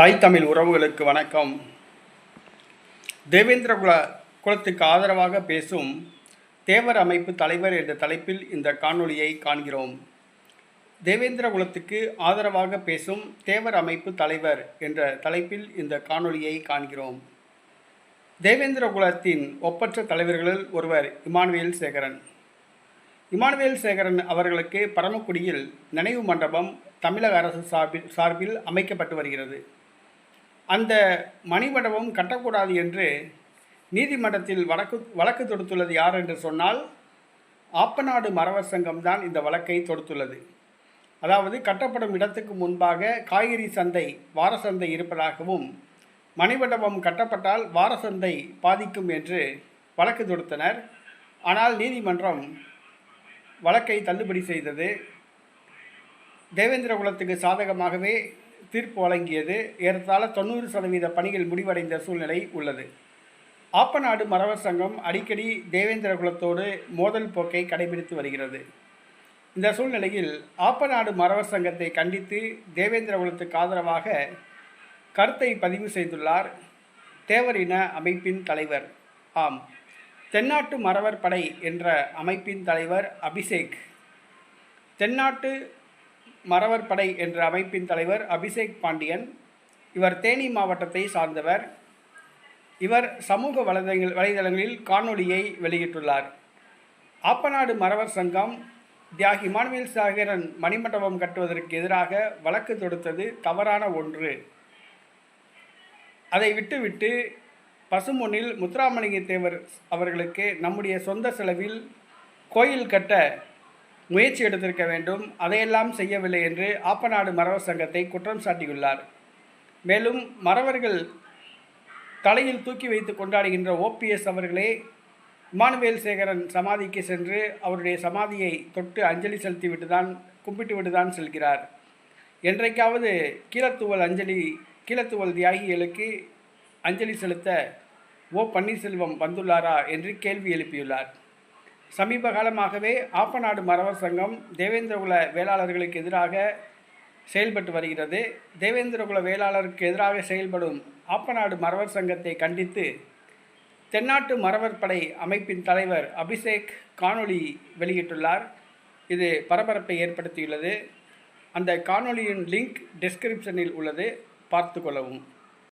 தாய் தமிழ் உறவுகளுக்கு வணக்கம். தேவேந்திர குல குலத்துக்கு ஆதரவாக பேசும் தேவர் அமைப்பு தலைவர் என்ற தலைப்பில் இந்த காணொளியை காண்கிறோம். தேவேந்திர குலத்துக்கு ஆதரவாக பேசும் தேவர் அமைப்பு தலைவர் என்ற தலைப்பில் இந்த காணொளியை காண்கிறோம். தேவேந்திர குலத்தின் ஒப்பற்ற தலைவர்களில் ஒருவர் இமானுவேல் சேகரன். இமானுவேல் சேகரன் அவர்களுக்கு பரமக்குடியில் நினைவு மண்டபம் தமிழக அரசு சார்பில் சார்பில் அமைக்கப்பட்டு வருகிறது. அந்த மணிமண்டபம் கட்டக்கூடாது என்று நீதிமன்றத்தில் வழக்கு வழக்கு தொடுத்துள்ளது யார் என்று சொன்னால் ஆப்பநாடு மரவர் சங்கம் தான் இந்த வழக்கை தொடுத்துள்ளது. அதாவது கட்டப்படும் இடத்துக்கு முன்பாக காய்கறி சந்தை வார சந்தை இருப்பதாகவும் மணிமண்டபம் கட்டப்பட்டால் வார சந்தை பாதிக்கும் என்று வழக்கு தொடுத்தனர். ஆனால் நீதிமன்றம் வழக்கை தள்ளுபடி செய்தது. தேவேந்திர குலத்துக்கு சாதகமாகவே தீர்ப்பு வழங்கியது. ஏறத்தாழ தொண்ணூறு சதவீத பணிகள் முடிவடைந்த சூழ்நிலை உள்ளது. ஆப்பநாடு மரவர் சங்கம் அடிக்கடி தேவேந்திர குலத்தோடு மோதல் போக்கை கடைபிடித்து வருகிறது. இந்த சூழ்நிலையில் ஆப்பநாடு மரவர் சங்கத்தை கண்டித்து தேவேந்திர குலத்துக்கு ஆதரவாக கருத்தை பதிவு செய்துள்ளார் தேவரின அமைப்பின் தலைவர். ஆம். தென்னாட்டு மறவர் படை என்ற அமைப்பின் தலைவர் அபிஷேக். தென்னாட்டு மறவர் படை என்ற அமைப்பின் தலைவர் அபிஷேக் பாண்டியன் இவர் தேனி மாவட்டத்தை சார்ந்தவர். இவர் சமூக வலைதளங்கள் வலைதளங்களில் காணொளியை வெளியிட்டுள்ளார். ஆப்பநாடு மறவர் சங்கம் தியாகி இமானுவேல் சாகரன் மணிமண்டபம் கட்டுவதற்கு எதிராக வழக்கு தொடுத்தது தவறான ஒன்று. அதை விட்டுவிட்டு பசுமொன்னில் முத்துராமலிங்க தேவர் அவர்களுக்கு நம்முடைய சொந்த செலவில் கோயில் கட்ட முயற்சி எடுத்திருக்க வேண்டும். அதையெல்லாம் செய்யவில்லை என்று ஆப்பநாடு மறவர் சங்கத்தை குற்றம் சாட்டியுள்ளார். மேலும் மறவர்கள் தலையில் தூக்கி வைத்து கொண்டாடுகின்ற ஓபிஎஸ் அவர்களே இமானுவேல் சேகரன் சமாதிக்கு சென்று அவருடைய சமாதியை தொட்டு அஞ்சலி செலுத்திவிட்டு தான் கும்பிட்டு விட்டு தான் செல்கிறார். என்றைக்காவது கீழத்துவல் அஞ்சலி கீழத்துவல் தியாகிகளுக்கு அஞ்சலி செலுத்த ஓ பன்னீர்செல்வம் வந்துள்ளாரா என்று கேள்வி எழுப்பியுள்ளார். சமீப காலமாகவே ஆப்பநாடு மறவர் சங்கம் தேவேந்திரகுல வேளாளர்களுக்கு எதிராக செயல்பட்டு வருகிறது. தேவேந்திரகுல வேளாளருக்கு எதிராக செயல்படும் ஆப்பநாடு மரவர் சங்கத்தை கண்டித்து தென்னாட்டு மரவர் படை அமைப்பின் தலைவர் அபிஷேக் காணொளி வெளியிட்டுள்ளார். இது பரபரப்பை ஏற்படுத்தியுள்ளது. அந்த காணொளியின் லிங்க் டிஸ்கிரிப்ஷனில் உள்ளது. பார்த்து கொள்ளவும்.